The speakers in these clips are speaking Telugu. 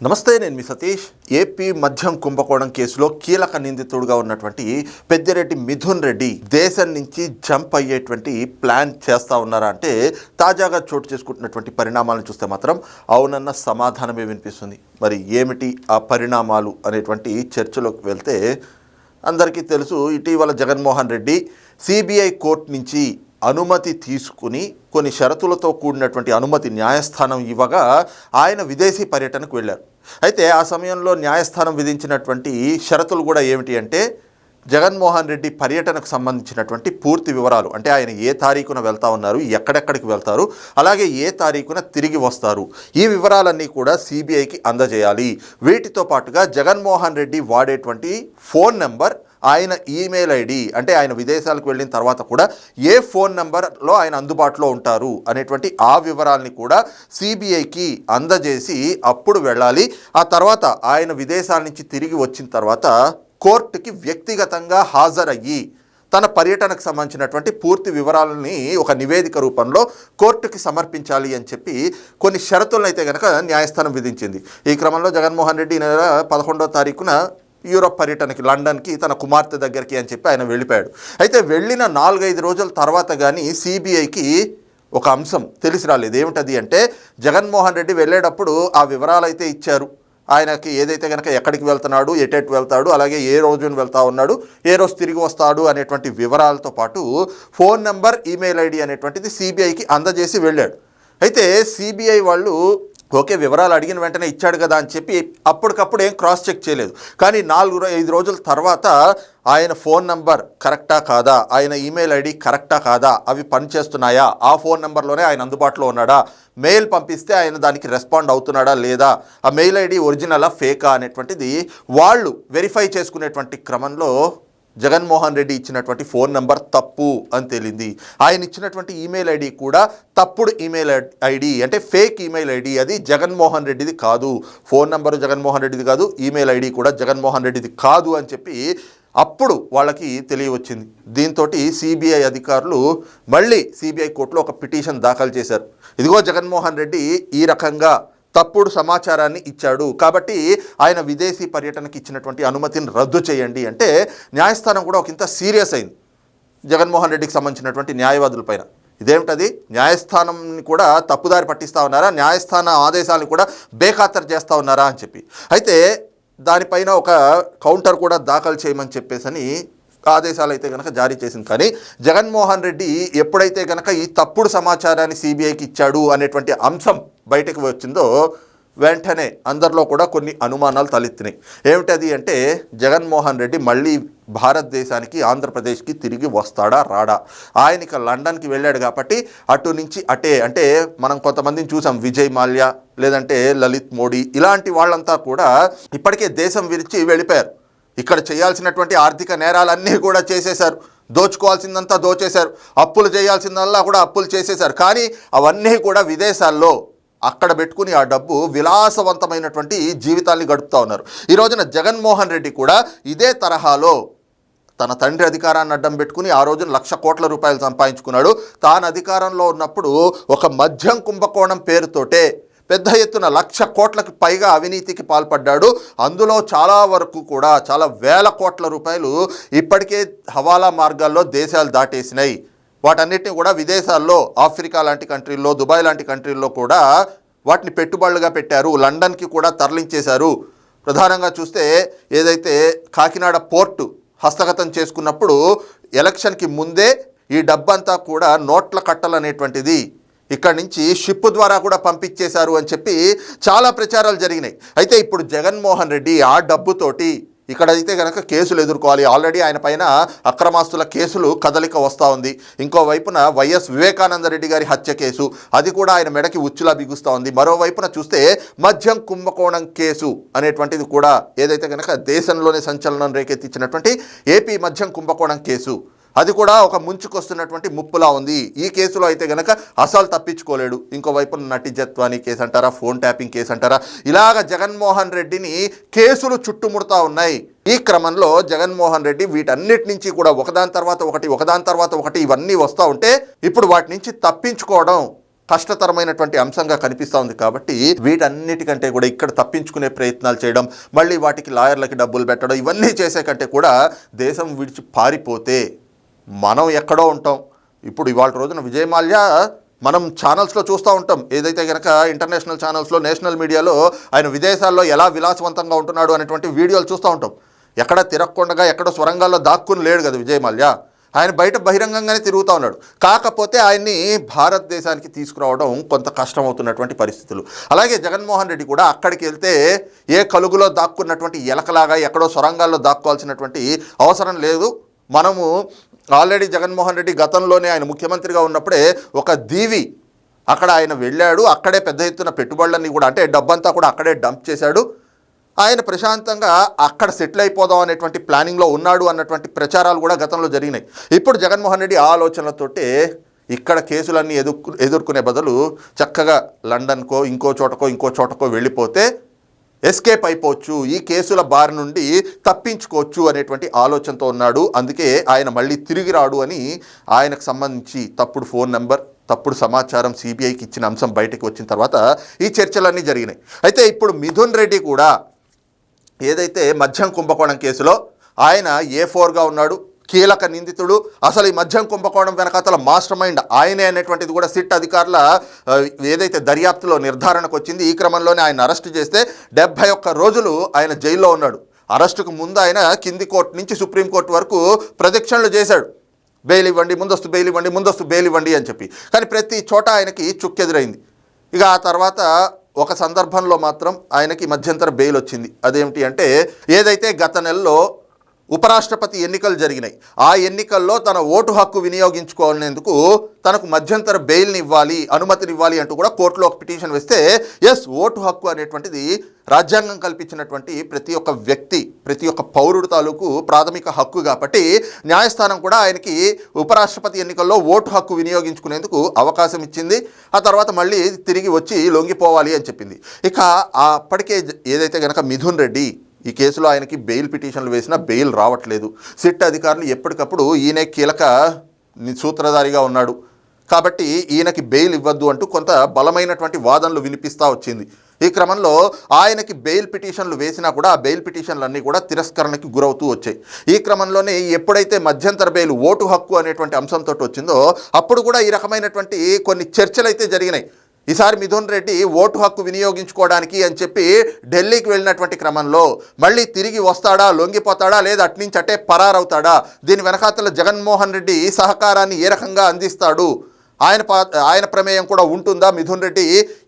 నమస్తే నేను మీ సతీష్. ఏపీ మద్యం కుంభకోణం కేసులో కీలక నిందితుడుగా ఉన్నటువంటి పెద్దిరెడ్డి మిథున్ రెడ్డి దేశం నుంచి జంప్ అయ్యేటువంటి ప్లాన్ చేస్తా ఉన్నారా అంటే తాజాగా చోటు చేసుకుంటున్నటువంటి పరిణామాలను చూస్తే మాత్రం అవునన్న సమాధానమే వినిపిస్తుంది. మరి ఏమిటి ఆ పరిణామాలు అనేటువంటి చర్చలోకి వెళ్తే అందరికీ తెలుసు ఇటీవల జగన్మోహన్ రెడ్డి సిబిఐ కోర్టు నుంచి అనుమతి తీసుకుని కొన్ని షరతులతో కూడినటువంటి అనుమతి న్యాయస్థానం ఇవ్వగా ఆయన విదేశీ పర్యటనకు వెళ్ళారు. అయితే ఆ సమయంలో న్యాయస్థానం విధించినటువంటి షరతులు కూడా ఏమిటి అంటే జగన్మోహన్ రెడ్డి పర్యటనకు సంబంధించినటువంటి పూర్తి వివరాలు. అంటే ఆయన ఏ తారీఖున వెళ్తా ఉన్నారు ఎక్కడెక్కడికి వెళ్తారు అలాగే ఏ తారీఖున తిరిగి వస్తారు. ఈ వివరాలన్నీ కూడా సిబిఐకి అందజేయాలి. వీటితో పాటుగా జగన్మోహన్ రెడ్డి వాడేటువంటి ఫోన్ నెంబర్ ఆయన ఈమెయిల్ ఐడి అంటే ఆయన విదేశాలకు వెళ్ళిన తర్వాత కూడా ఏ ఫోన్ నెంబర్లో ఆయన అందుబాటులో ఉంటారు అనేటువంటి ఆ వివరాల్ని కూడా సిబిఐకి అందజేసి అప్పుడు వెళ్ళాలి. ఆ తర్వాత ఆయన విదేశాల నుంచి తిరిగి వచ్చిన తర్వాత కోర్టుకి వ్యక్తిగతంగా హాజరయ్యి తన పర్యటనకు సంబంధించినటువంటి పూర్తి వివరాలని ఒక నివేదిక రూపంలో కోర్టుకి సమర్పించాలి అని చెప్పి కొన్ని షరతులను అయితే కనుక న్యాయస్థానం విధించింది. ఈ క్రమంలో జగన్మోహన్ రెడ్డి నెల పదకొండో తారీఖున యూరోప్ పర్యటనకి లండన్కి తన కుమార్తె దగ్గరికి అని చెప్పి ఆయన వెళ్ళిపోయాడు. అయితే వెళ్ళిన నాలుగైదు రోజుల తర్వాత కానీ సిబిఐకి ఒక అంశం తెలిసి రాలేదు. ఏమిటది అంటే జగన్మోహన్ రెడ్డి వెళ్ళేటప్పుడు ఆ వివరాలు అయితే ఇచ్చారు. ఆయనకి ఏదైతే కనుక ఎక్కడికి వెళ్తున్నాడు ఎటెట్ వెళ్తాడు అలాగే ఏ రోజున వెళ్తా ఉన్నాడు ఏ రోజు తిరిగి వస్తాడు అనేటువంటి వివరాలతో పాటు ఫోన్ నెంబర్ ఈమెయిల్ ఐడి అనేటువంటిది సిబిఐకి అందజేసి వెళ్ళాడు. అయితే సిబిఐ వాళ్ళు ఓకే వివరాలు అడిగిన వెంటనే ఇచ్చాడు కదా అని చెప్పి అప్పటికప్పుడు ఏం క్రాస్ చెక్ చేయలేదు. కానీ నాలుగు ఐదు రోజుల తర్వాత ఆయన ఫోన్ నంబర్ కరెక్టా కాదా? ఆయన ఈమెయిల్ ఐడి కరెక్టా కాదా? అవి పనిచేస్తున్నాయా? ఆ ఫోన్ నెంబర్లోనే ఆయన అందుబాటులో ఉన్నాడా? మెయిల్ పంపిస్తే ఆయన దానికి రెస్పాండ్ అవుతున్నాడా లేదా? ఆ మెయిల్ ఐడి ఒరిజినలా ఫేకా అనేటువంటిది వాళ్ళు వెరిఫై చేసుకునేటువంటి క్రమంలో జగన్మోహన్ రెడ్డి ఇచ్చినటువంటి ఫోన్ నంబర్ తప్పు అని తేలింది. ఆయన ఇచ్చినటువంటి ఈమెయిల్ ఐడి కూడా తప్పుడు ఈమెయిల్ ఐడి అంటే ఫేక్ ఈమెయిల్ ఐడి అది జగన్మోహన్ రెడ్డిది కాదు. ఫోన్ నంబరు జగన్మోహన్ రెడ్డిది కాదు ఈమెయిల్ ఐడి కూడా జగన్మోహన్ రెడ్డిది కాదు అని చెప్పి అప్పుడు వాళ్ళకి తెలియవచ్చింది. దీంతో సిబిఐ అధికారులు మళ్ళీ సిబిఐ కోర్టులో ఒక పిటిషన్ దాఖలు చేశారు. ఇదిగో జగన్మోహన్ రెడ్డి ఈ రకంగా తప్పుడు సమాచారాన్ని ఇచ్చాడు. కాబట్టి ఆయన విదేశీ పర్యటనకి ఇచ్చినటువంటి అనుమతిని రద్దు చేయండి అంటే న్యాయస్థానం కూడా ఒక ఇంత సీరియస్ అయింది. జగన్మోహన్ రెడ్డికి సంబంధించినటువంటి న్యాయవాదుల పైన. ఇదేమిటది? న్యాయస్థానంని కూడా తప్పుదారి పట్టిస్తా ఉన్నారా? న్యాయస్థాన ఆదేశాలను కూడా బేఖాతరు చేస్తూ ఉన్నారా అని చెప్పి. అయితే దానిపైన ఒక కౌంటర్ కూడా దాఖలు చేయమని చెప్పేసని ఆదేశాలు అయితే కనుక జారీ చేసింది. కానీ జగన్మోహన్ రెడ్డి ఎప్పుడైతే కనుక ఈ తప్పుడు సమాచారాన్ని సిబిఐకి ఇచ్చాడు అనేటువంటి అంశం బయటకు వచ్చిందో వెంటనే అందరిలో కూడా కొన్ని అనుమానాలు తలెత్తినాయి. ఏమిటది అంటే జగన్మోహన్ రెడ్డి మళ్ళీ భారతదేశానికి ఆంధ్రప్రదేశ్కి తిరిగి వస్తాడా రాడా? ఆయన ఇక లండన్కి వెళ్ళాడు కాబట్టి అటు నుంచి అటే అంటే మనం కొంతమందిని చూసాం విజయ్ మాల్యా లేదంటే లలిత్ మోడీ ఇలాంటి వాళ్ళంతా కూడా ఇప్పటికే దేశం విరిచి వెళ్ళిపోయారు. ఇక్కడ చేయాల్సినటువంటి ఆర్థిక నేరాలన్నీ కూడా చేసేశారు. దోచుకోవాల్సిందంతా దోచేశారు. అప్పులు చేయాల్సిందల్లా కూడా అప్పులు చేసేశారు. కానీ అవన్నీ కూడా విదేశాల్లో అక్కడ పెట్టుకుని ఆ డబ్బు విలాసవంతమైనటువంటి జీవితాన్ని గడుపుతూ ఉన్నారు. ఈ రోజున జగన్మోహన్ రెడ్డి కూడా ఇదే తరహాలో తన తండ్రి అధికారాన్ని అడ్డం పెట్టుకుని ఆ రోజున లక్ష కోట్ల రూపాయలు సంపాదించుకున్నాడు. తాను అధికారంలో ఉన్నప్పుడు ఒక మద్యం కుంభకోణం పేరుతోటే పెద్ద ఎత్తున లక్ష కోట్లకు పైగా అవినీతికి పాల్పడ్డాడు. అందులో చాలా వరకు కూడా చాలా వేల కోట్ల రూపాయలు ఇప్పటికే హవాలా మార్గాల్లో దేశాలు దాటేసినాయి. వాటన్నిటిని కూడా విదేశాల్లో ఆఫ్రికా లాంటి కంట్రీల్లో దుబాయ్ లాంటి కంట్రీల్లో కూడా వాటిని పెట్టుబడులుగా పెట్టారు. లండన్కి కూడా తరలించేశారు. ప్రధానంగా చూస్తే ఏదైతే కాకినాడ పోర్టు హస్తగతం చేసుకున్నప్పుడు ఎలక్షన్కి ముందే ఈ డబ్బంతా కూడా నోట్ల కట్టలనేటువంటిది ఇక్కడి నుంచి షిప్ ద్వారా కూడా పంపించేశారు అని చెప్పి చాలా ప్రచారాలు జరిగినాయి. అయితే ఇప్పుడు జగన్మోహన్ రెడ్డి ఆ డబ్బుతోటి ఇక్కడైతే కనుక కేసులు ఎదుర్కోవాలి. ఆల్రెడీ ఆయన పైన అక్రమాస్తుల కేసులు కదలిక వస్తూ ఉంది. ఇంకోవైపున వైఎస్ వివేకానంద రెడ్డి గారి హత్య కేసు అది కూడా ఆయన మెడకి ఉచ్చులా బిగుస్తూ ఉంది. మరోవైపున చూస్తే మద్యం కుంభకోణం కేసు అనేటువంటిది కూడా ఏదైతే కనుక దేశంలోనే సంచలనం రేకెత్తించినటువంటి ఏపీ మద్యం కుంభకోణం కేసు అది కూడా ఒక ముంచుకొస్తున్నటువంటి ముప్పులా ఉంది. ఈ కేసులో అయితే గనక అసలు తప్పించుకోలేడు. ఇంకోవైపు నటి జత్వాని కేసు అంటారా ఫోన్ ట్యాపింగ్ కేసు అంటారా ఇలాగ జగన్మోహన్ రెడ్డిని కేసులు చుట్టుముడతా ఉన్నాయి. ఈ క్రమంలో జగన్మోహన్ రెడ్డి వీటన్నిటి నుంచి కూడా ఒకదాని తర్వాత ఒకటి ఒకదాని తర్వాత ఒకటి ఇవన్నీ వస్తూ ఉంటే ఇప్పుడు వాటి నుంచి తప్పించుకోవడం కష్టతరమైనటువంటి అంశంగా కనిపిస్తూ ఉంది కాబట్టి వీటన్నిటికంటే కూడా ఇక్కడ తప్పించుకునే ప్రయత్నాలు చేయడం మళ్ళీ వాటికి లాయర్లకి డబ్బులు పెట్టడం ఇవన్నీ చేసే కంటే కూడా దేశం విడిచి పారిపోతే మనం ఎక్కడో ఉంటాం. ఇప్పుడు ఇవాళ రోజున విజయ్ మాల్యా మనం ఛానల్స్లో చూస్తూ ఉంటాం. ఏదైతే కనుక ఇంటర్నేషనల్ ఛానల్స్లో నేషనల్ మీడియాలో ఆయన విదేశాల్లో ఎలా విలాసవంతంగా ఉంటున్నాడు అనేటువంటి వీడియోలు చూస్తూ ఉంటాం. ఎక్కడ తిరగకుండా ఎక్కడో స్వరంగాల్లో దాక్కుని లేడు కదా విజయ్ మాల్యా ఆయన బయట బహిరంగంగానే తిరుగుతూ ఉన్నాడు. కాకపోతే ఆయన్ని భారతదేశానికి తీసుకురావడం కొంత కష్టమవుతున్నటువంటి పరిస్థితులు. అలాగే జగన్మోహన్ రెడ్డి కూడా అక్కడికి వెళ్తే ఏ కలుగులో దాక్కున్నటువంటి ఎలకలాగా ఎక్కడో సొరంగాల్లో దాక్కోవాల్సినటువంటి అవసరం లేదు. మనము ఆల్రెడీ జగన్మోహన్ రెడ్డి గతంలోనే ఆయన ముఖ్యమంత్రిగా ఉన్నప్పుడే ఒక దీవి అక్కడ ఆయన వెళ్ళాడు అక్కడే పెద్ద ఎత్తున పెట్టుబడులన్నీ కూడా అంటే డబ్బంతా కూడా అక్కడే డంప్ చేశాడు. ఆయన ప్రశాంతంగా అక్కడ సెటిల్ అయిపోదాం అనేటువంటి ప్లానింగ్లో ఉన్నాడు అన్నటువంటి ప్రచారాలు కూడా గతంలో జరిగినాయి. ఇప్పుడు జగన్మోహన్ రెడ్డి ఆ ఆలోచనలతోటే ఇక్కడ కేసులన్నీ ఎదుర్కొ ఎదుర్కొనే బదులు చక్కగా లండన్కో ఇంకో చోటకో ఇంకో చోటకో వెళ్ళిపోతే ఎస్కేప్ అయిపోవచ్చు ఈ కేసుల బారి నుండి తప్పించుకోవచ్చు అనేటువంటి ఆలోచనతో ఉన్నాడు. అందుకే ఆయన మళ్ళీ తిరిగి రాడు అని ఆయనకు సంబంధించి తప్పుడు ఫోన్ నెంబర్ తప్పుడు సమాచారం సిబిఐకి ఇచ్చిన అంశం బయటకు వచ్చిన తర్వాత ఈ చర్చలన్నీ జరిగినాయి. అయితే ఇప్పుడు మిథున్ రెడ్డి కూడా ఏదైతే మద్యం కుంభకోణం కేసులో ఆయన ఏ ఫోర్గా ఉన్నాడు? కీలక నిందితుడు. అసలు ఈ మద్యం కుంభకోణం వెనకాతల మాస్టర్ మైండ్ ఆయనే అనేటువంటిది కూడా సిట్ అధికారుల ఏదైతే దర్యాప్తులో నిర్ధారణకు వచ్చింది ఈ క్రమంలోనే ఆయన అరెస్ట్ చేస్తే డెబ్బై ఒక్క రోజులు ఆయన జైల్లో ఉన్నాడు. అరెస్టుకు ముందు ఆయన కింది కోర్టు నుంచి సుప్రీంకోర్టు వరకు ప్రదక్షిణలు చేశాడు. బెయిల్ ఇవ్వండి ముందస్తు బెయిల్ ఇవ్వండి ముందస్తు బెయిల్ ఇవ్వండి అని చెప్పి. కానీ ప్రతి చోట ఆయనకి చుక్కెదురైంది. ఇక ఆ తర్వాత ఒక సందర్భంలో మాత్రం ఆయనకి మధ్యంతర బెయిల్ వచ్చింది. అదేమిటి అంటే ఏదైతే గత నెలలో ఉపరాష్ట్రపతి ఎన్నికలు జరిగినాయి. ఆ ఎన్నికల్లో తన ఓటు హక్కు వినియోగించుకునేందుకు తనకు మధ్యంతర బెయిల్ని ఇవ్వాలి అనుమతినివ్వాలి అంటూ కూడా కోర్టులో ఒక పిటిషన్ వేస్తే ఎస్ ఓటు హక్కు అనేటువంటిది రాజ్యాంగం కల్పించినటువంటి ప్రతి ఒక్క వ్యక్తి ప్రతి ఒక్క పౌరుడు తాలూకు ప్రాథమిక హక్కు కాబట్టి న్యాయస్థానం కూడా ఆయనకి ఉపరాష్ట్రపతి ఎన్నికల్లో ఓటు హక్కు వినియోగించుకునేందుకు అవకాశం ఇచ్చింది. ఆ తర్వాత మళ్ళీ తిరిగి వచ్చి లొంగిపోవాలి అని చెప్పింది. ఇక ఆ అప్పటికే ఏదైతే గనక మిథున్ రెడ్డి ఈ కేసులో ఆయనకి బెయిల్ పిటిషన్లు వేసినా బెయిల్ రావట్లేదు. సిట్ అధికారులు ఎప్పటికప్పుడు ఈయనే కీలక సూత్రధారిగా ఉన్నాడు. కాబట్టి ఈయనకి బెయిల్ ఇవ్వద్దు అంటూ కొంత బలమైనటువంటి వాదనలు వినిపిస్తూ వచ్చింది. ఈ క్రమంలో ఆయనకి బెయిల్ పిటిషన్లు వేసినా కూడా ఆ బెయిల్ పిటిషన్లన్నీ కూడా తిరస్కరణకి గురవుతూ వచ్చాయి. ఈ క్రమంలోనే ఎప్పుడైతే మధ్యంతర బెయిల్ ఓటు హక్కు అనేటువంటి అంశంతో వచ్చిందో అప్పుడు కూడా ఈ రకమైనటువంటి కొన్ని చర్చలు అయితే జరిగినాయి. ఈసారి మిథున్ రెడ్డి ఓటు హక్కు వినియోగించుకోవడానికి అని చెప్పి ఢిల్లీకి వెళ్ళినటువంటి క్రమంలో మళ్ళీ తిరిగి వస్తాడా లొంగిపోతాడా లేదా అట్నుంచి అట్టే పరారవుతాడా? దీని వెనకాతల జగన్మోహన్ రెడ్డి సహకారాన్ని ఏ రకంగా అందిస్తాడు? ఆయన ఆయన ప్రమేయం కూడా ఉంటుందా మిథున్ రెడ్డి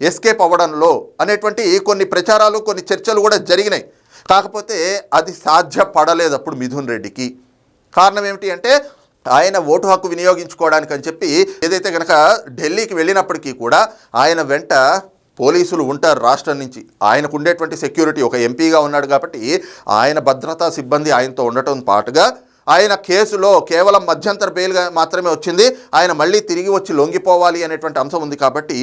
ఎస్కేప్ అవ్వడంలో? అనేటువంటి కొన్ని ప్రచారాలు కొన్ని చర్చలు కూడా జరిగినాయి. కాకపోతే అది సాధ్యపడలేదు అప్పుడు మిథున్ రెడ్డికి. కారణం ఏమిటి అంటే ఆయన ఓటు హక్కు వినియోగించుకోవడానికి అని చెప్పి ఏదైతే కనుక ఢిల్లీకి వెళ్ళినప్పటికీ కూడా ఆయన వెంట పోలీసులు ఉంటారు రాష్ట్రం నుంచి. ఆయనకు ఉండేటువంటి సెక్యూరిటీ ఒక ఎంపీగా ఉన్నాడు కాబట్టి ఆయన భద్రతా సిబ్బంది ఆయనతో ఉండటం పాటుగా ఆయన కేసులో కేవలం మధ్యంతర బెయిల్గా మాత్రమే వచ్చింది. ఆయన మళ్ళీ తిరిగి వచ్చి లొంగిపోవాలి అనేటువంటి అంశం ఉంది కాబట్టి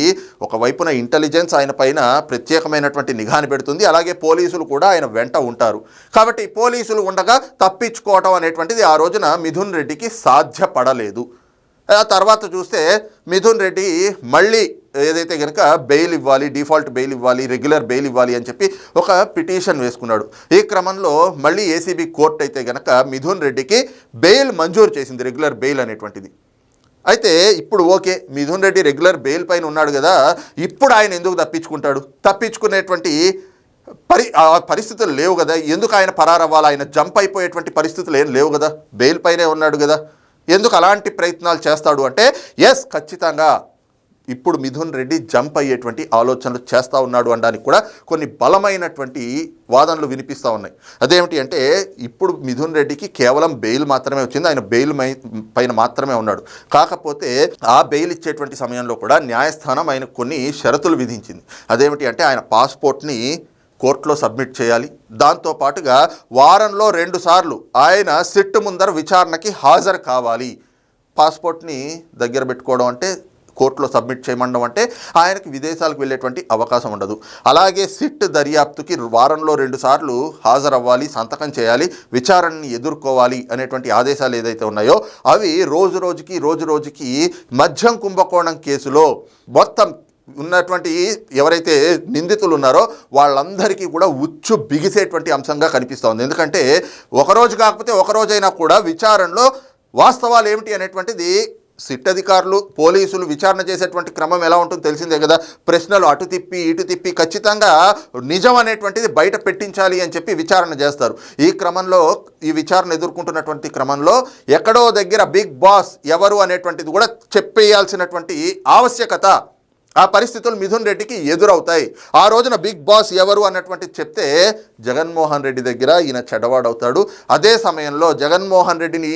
ఒకవైపున ఇంటెలిజెన్స్ ఆయన పైన ప్రత్యేకమైనటువంటి నిఘాని పెడుతుంది. అలాగే పోలీసులు కూడా ఆయన వెంట ఉంటారు. కాబట్టి పోలీసులు ఉండగా తప్పించుకోవటం అనేటువంటిది ఆ రోజున మిథున్ రెడ్డికి సాధ్యపడలేదు. ఆ తర్వాత చూస్తే మిథున్ రెడ్డి మళ్ళీ ఏదైతే కనుక బెయిల్ ఇవ్వాలి డిఫాల్ట్ బెయిల్ ఇవ్వాలి రెగ్యులర్ బెయిల్ ఇవ్వాలి అని చెప్పి ఒక పిటిషన్ వేసుకున్నాడు. ఈ క్రమంలో మళ్ళీ ఏసీబీ కోర్టు అయితే కనుక మిథున్ రెడ్డికి బెయిల్ మంజూరు చేసింది రెగ్యులర్ బెయిల్ అనేటువంటిది. అయితే ఇప్పుడు okay Mithun Reddy regular bail పైన ఉన్నాడు కదా ఇప్పుడు ఆయన ఎందుకు తప్పించుకుంటాడు? తప్పించుకునేటువంటి పరి ఆ పరిస్థితులు లేవు కదా. ఎందుకు ఆయన పరారవ్వాలి? ఆయన జంప్ అయిపోయేటువంటి పరిస్థితులు ఏం లేవు కదా. బెయిల్ పైనే ఉన్నాడు కదా. ఎందుకు అలాంటి ప్రయత్నాలు చేస్తాడు అంటే ఎస్ ఖచ్చితంగా ఇప్పుడు మిథున్ రెడ్డి జంప్ అయ్యేటువంటి ఆలోచనలు చేస్తూ ఉన్నాడు అనడానికి కూడా కొన్ని బలమైనటువంటి వాదనలు వినిపిస్తూ ఉన్నాయి. అదేమిటి అంటే ఇప్పుడు మిథున్ రెడ్డికి కేవలం బెయిల్ మాత్రమే వచ్చింది. ఆయన బెయిల్ మై పైన మాత్రమే ఉన్నాడు. కాకపోతే ఆ బెయిల్ ఇచ్చేటువంటి సమయంలో కూడా న్యాయస్థానం ఆయనకు కొన్ని షరతులు విధించింది. అదేమిటి అంటే ఆయన పాస్పోర్ట్ని కోర్టులో సబ్మిట్ చేయాలి. దాంతో పాటుగా వారంలో రెండుసార్లు ఆయన సిట్ ముందర విచారణకి హాజరు కావాలి. పాస్పోర్ట్ని దగ్గర పెట్టుకోవడం అంటే కోర్టులో సబ్మిట్ చేయమండం అంటే ఆయనకి విదేశాలకు వెళ్ళేటువంటి అవకాశం ఉండదు. అలాగే సిట్ దర్యాప్తుకి వారంలో రెండు సార్లు హాజరవ్వాలి సంతకం చేయాలి విచారణని ఎదుర్కోవాలి అనేటువంటి ఆదేశాలు ఏదైతే ఉన్నాయో అవి రోజు రోజుకి రోజు రోజుకి మద్యం కుంభకోణం కేసులో మొత్తం ఉన్నటువంటి ఎవరైతే నిందితులు ఉన్నారో వాళ్ళందరికీ కూడా ఉచ్చు బిగిసేటువంటి అంశంగా కనిపిస్తోంది ఎందుకంటే ఒకరోజు కాకపోతే ఒకరోజైనా కూడా విచారణలో వాస్తవాలు ఏమిటి అనేటువంటిది సిట్ అధికారులు పోలీసులు విచారణ చేసేటువంటి క్రమం ఎలా ఉంటుందో తెలిసిందే కదా. ప్రశ్నలు అటు తిప్పి ఇటు తిప్పి ఖచ్చితంగా నిజం అనేటువంటిది బయట పెట్టించాలి అని చెప్పి విచారణ చేస్తారు. ఈ క్రమంలో ఈ విచారణ ఎదుర్కొంటున్నటువంటి క్రమంలో ఎక్కడో దగ్గర బిగ్ బాస్ ఎవరు అనేటువంటిది కూడా చెప్పేయాల్సినటువంటి ఆవశ్యకత ఆ పరిస్థితులు మిథున్ రెడ్డికి ఎదురవుతాయి. ఆ రోజున బిగ్ బాస్ ఎవరు అన్నటువంటి చెప్తే జగన్మోహన్ రెడ్డి దగ్గర ఈయన చెడవాడవుతాడు అదే సమయంలో జగన్మోహన్ రెడ్డిని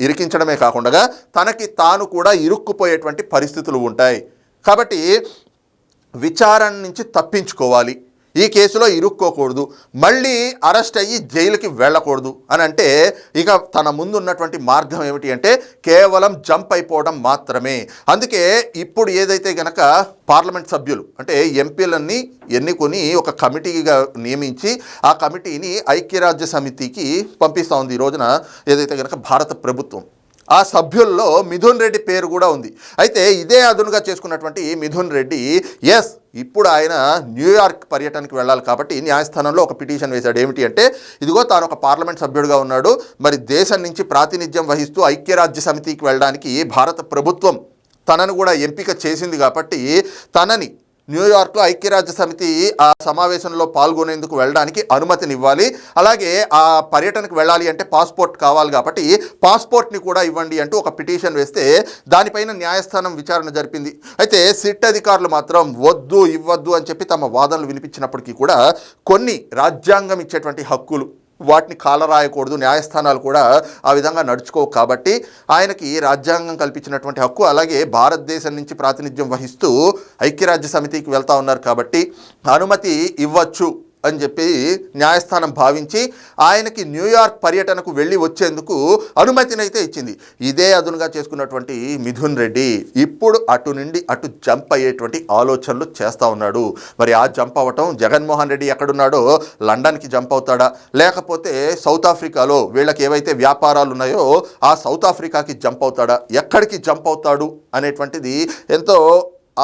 ఇరికించడమే కాకుండా తనకి తాను కూడా ఇరుక్కుపోయేటువంటి పరిస్థితులు ఉంటాయి. కాబట్టి విచారణ నుంచి తప్పించుకోవాలి. ఈ కేసులో ఇరుక్కోకూడదు. మళ్ళీ అరెస్ట్ అయ్యి జైలుకి వెళ్ళకూడదు అని అంటే ఇక తన ముందు ఉన్నటువంటి మార్గం ఏమిటి అంటే కేవలం జంప్ అయిపోవడం మాత్రమే. అందుకే ఇప్పుడు ఏదైతే గనక పార్లమెంట్ సభ్యులు అంటే ఎంపీలన్నీ ఎన్నుకొని ఒక కమిటీగా నియమించి ఆ కమిటీని ఐక్యరాజ్య సమితికి పంపిస్తూ ఉంది. ఈ రోజున ఏదైతే గనక భారత ప్రభుత్వం ఆ సభ్యుల్లో మిథున్ రెడ్డి పేరు కూడా ఉంది. అయితే ఇదే అదునుగా చేసుకున్నటువంటి మిథున్ రెడ్డి ఎస్ ఇప్పుడు ఆయన న్యూయార్క్ పర్యటనకి వెళ్ళాలి కాబట్టి న్యాయస్థానంలో ఒక పిటిషన్ వేశాడు. ఏమిటి అంటే ఇదిగో తాను ఒక పార్లమెంట్ సభ్యుడిగా ఉన్నాడు. మరి దేశం నుంచి ప్రాతినిధ్యం వహిస్తూ ఐక్యరాజ్య సమితికి వెళ్ళడానికి భారత ప్రభుత్వం తనను కూడా ఎంపిక చేసింది కాబట్టి తనని న్యూయార్క్లో ఐక్యరాజ్య సమితి ఆ సమావేశంలో పాల్గొనేందుకు వెళ్ళడానికి అనుమతినివ్వాలి. అలాగే ఆ పర్యటనకు వెళ్ళాలి అంటే పాస్పోర్ట్ కావాలి కాబట్టి పాస్పోర్ట్ని కూడా ఇవ్వండి అంటూ ఒక పిటిషన్ వేస్తే దానిపైన న్యాయస్థానం విచారణ జరిపింది. అయితే సిట్ అధికారులు మాత్రం వద్దు ఇవ్వద్దు అని చెప్పి తమ వాదనలు వినిపించినప్పటికీ కూడా కొన్ని రాజ్యాంగం ఇచ్చేటువంటి హక్కులు వాటిని కాలరాయకూడదు న్యాయస్థానాలు కూడా ఆ విధంగా నడుచుకోవు కాబట్టి ఆయనకి రాజ్యాంగం కల్పించినటువంటి హక్కు అలాగే భారతదేశం నుంచి ప్రాతినిధ్యం వహిస్తూ ఐక్యరాజ్య సమితికి వెళ్తా ఉన్నారు కాబట్టి అనుమతి ఇవ్వచ్చు. అని చెప్పి న్యాయస్థానం భావించి ఆయనకి న్యూయార్క్ పర్యటనకు వెళ్ళి వచ్చేందుకు అనుమతినైతే ఇచ్చింది. ఇదే అదునుగా చేసుకున్నటువంటి మిథున్ రెడ్డి ఇప్పుడు అటు నుండి అటు జంప్ అయ్యేటువంటి ఆలోచనలు చేస్తూ ఉన్నాడు. మరి ఆ జంప్ అవ్వటం జగన్మోహన్ రెడ్డి ఎక్కడున్నాడో లండన్కి జంప్ అవుతాడా? లేకపోతే సౌత్ ఆఫ్రికాలో వీళ్ళకి ఏవైతే వ్యాపారాలు ఉన్నాయో ఆ సౌత్ ఆఫ్రికాకి జంప్ అవుతాడా? ఎక్కడికి జంప్ అవుతాడు? అనేటువంటిది ఎంతో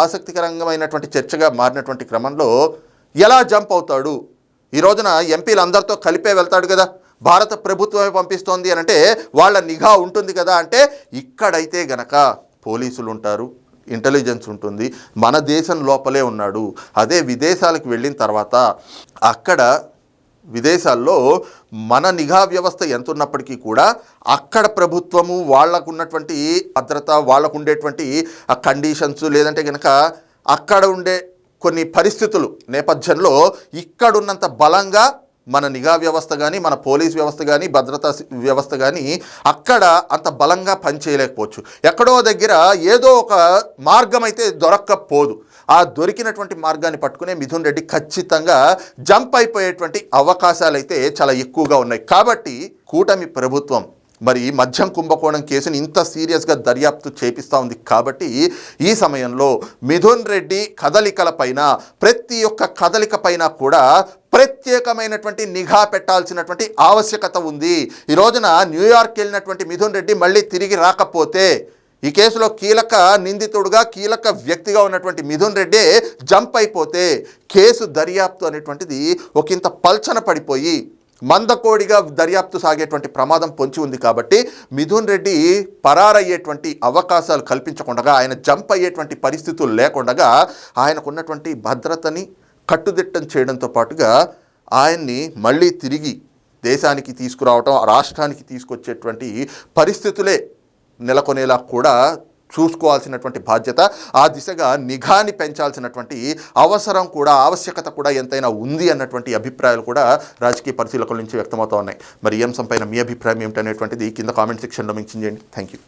ఆసక్తికరంగమైనటువంటి చర్చగా మారినటువంటి క్రమంలో ఎలా జంప్ అవుతాడు? ఈ రోజున ఎంపీలు అందరితో కలిపే వెళ్తాడు కదా. భారత ప్రభుత్వమే పంపిస్తోంది అని అంటే వాళ్ళ నిఘా ఉంటుంది కదా అంటే ఇక్కడైతే గనక పోలీసులు ఉంటారు ఇంటెలిజెన్స్ ఉంటుంది మన దేశం లోపలే ఉన్నాడు. అదే విదేశాలకు వెళ్ళిన తర్వాత అక్కడ విదేశాల్లో మన నిఘా వ్యవస్థ ఎంత ఉన్నప్పటికీ కూడా అక్కడ ప్రభుత్వము వాళ్ళకు ఉన్నటువంటి భద్రత వాళ్ళకు ఉండేటువంటి కండిషన్స్ లేదంటే కనుక అక్కడ ఉండే కొన్ని పరిస్థితులు నేపథ్యంలో ఇక్కడున్నంత బలంగా మన నిఘా వ్యవస్థ కానీ మన పోలీస్ వ్యవస్థ కానీ భద్రతా వ్యవస్థ కానీ అక్కడ అంత బలంగా పనిచేయలేకపోవచ్చు. ఎక్కడో దగ్గర ఏదో ఒక మార్గం అయితే దొరక్కపోదు. ఆ దొరికినటువంటి మార్గాన్ని పట్టుకునే మిథున్ రెడ్డి ఖచ్చితంగా జంప్ అయిపోయేటువంటి అవకాశాలు అయితే చాలా ఎక్కువగా ఉన్నాయి. కాబట్టి కూటమి ప్రభుత్వం మరి మద్యం కుంభకోణం కేసుని ఇంత సీరియస్గా దర్యాప్తు చేపిస్తూ ఉంది కాబట్టి ఈ సమయంలో మిథున్ రెడ్డి కదలికల పైన ప్రతి ఒక్క కదలిక పైన కూడా ప్రత్యేకమైనటువంటి నిఘా పెట్టాల్సినటువంటి ఆవశ్యకత ఉంది. ఈ రోజున న్యూయార్క్ వెళ్ళినటువంటి మిథున్ రెడ్డి మళ్ళీ తిరిగి రాకపోతే ఈ కేసులో కీలక నిందితుడుగా కీలక వ్యక్తిగా ఉన్నటువంటి మిథున్ రెడ్డి జంప్ అయిపోతే కేసు దర్యాప్తు అనేటువంటిది ఒకంత పల్చన పడిపోయి మందకోడిగా దర్యాప్తు సాగేటువంటి ప్రమాదం పొంచి ఉంది కాబట్టి మిథున్ రెడ్డి పరారయ్యేటువంటి అవకాశాలు కల్పించకుండా ఆయన జంప్ అయ్యేటువంటి పరిస్థితులు లేకుండా ఆయనకున్నటువంటి భద్రతని కట్టుదిట్టం చేయడంతో పాటుగా ఆయన్ని మళ్ళీ తిరిగి దేశానికి తీసుకురావటం రాష్ట్రానికి తీసుకొచ్చేటువంటి పరిస్థితులే నెలకొనేలా కూడా చూసుకోవాల్సినటువంటి బాధ్యత ఆ దిశగా నిఘాని పెంచాల్సినటువంటి అవసరం కూడా ఆవశ్యకత కూడా ఎంతైనా ఉంది అన్నటువంటి అభిప్రాయాలు కూడా రాజకీయ పరిశీలకుల నుంచి వ్యక్తమవుతూ ఉన్నాయి. మరి ఈ అంశంపైన మీ అభిప్రాయం ఏమిటనేటువంటిది కింద కామెంట్ సెక్షన్లో మెన్షన్ థ్యాంక్ యూ